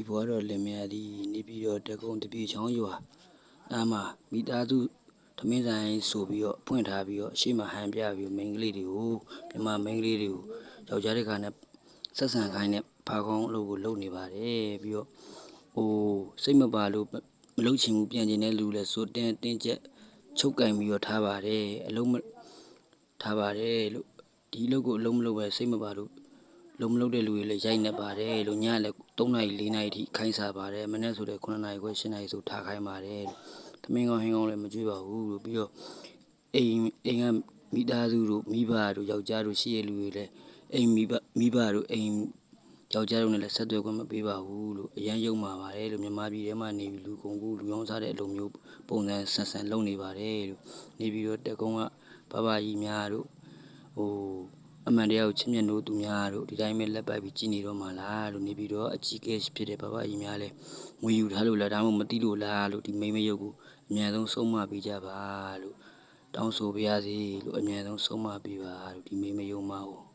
ဒီဘွားတော်လင်မယားသည်နေပြီးတော့တကုံတပြေချောင်းရွာအားမှာမိသားစုသမင်းဆိုင်ဆိုပြီးတော့ဖွင့်ထားပြီးတော့အရှိမဟန်ပြပြီးတော့မိန်းကလေးတွေကိုမြန်မာမိန်းကလေးတွေကိုယောက်ျားတွေကနဲ့ဆက်ဆံခိုင်းတဲ့ဘာကောင်းအလုပ်ကိုလုပ်နေပါတယ်ပြီးတော့ဟိုစိတ်မပါလို့မလုပ်ချင်ဘူးပြန်ကျင်တဲ့လူလည်းဆိုတင်းတင်းကျက်ချုပ်ကင်ပြီးတော့ထားပါတယ်အလုံးမထားပါတယ်လို့ဒီအလုပ်ကိုအလုံးမလုပ်ပဲစိတ်မပါလို့ လုံးမလုံးတဲ့လူတွေလည်းရိုက်နေပါတယ်လို့ညလည်း3နာရီ4နာရီထိခိုင်းစားပါတယ်မနေ့ဆိုလည်း9နာရီခွဲ10နာရီဆိုထားခိုင်းပါတယ်လို့သမင်းကောင်းဟင်းကောင်းလည်းမကြွေးပါဘူးလို့ပြီးတော့အိမ်အိမ်ကမိသားစုတို့မိဘတို့ယောက်ျားတို့ရှိရလူတွေလည်းအိမ်မိဘမိဘတို့အိမ်ယောက်ျားတို့နဲ့လည်းဆက်သွယ်ခွင့်မပေးပါဘူးလို့အရန်ယုံပါပါတယ်လို့မြန်မာပြည်ထဲမှာနေပြီးလူကုန်ကူလူရောင်းစားတဲ့အလုပ်မျိုးပုံစံဆန်ဆန်လုပ်နေပါတယ်လို့နေပြီးတော့တက်ကုန်းကဘဘကြီးများတို့ဟို အမှန်တရားကိုချစ်မြတ်လို့သူများတို့ဒီတိုင်းပဲလက်ပိုက်ပြီးကြည်နေတော့မှလားလို့နေပြီးတော့အကြီးကဲဖြစ်တဲ့ဘဘကြီးများလဲငွေယူထားလို့လားဒါမှမဟုတ်မသိလို့လားလို့ဒီမိမရုပ်ကိုအမြန်ဆုံးဆုံးမပေးကြပါလို့တောင်းဆိုပါရစေလို့အမြန်ဆုံးဆုံးမပေးပါလို့ဒီမိမရုံမကို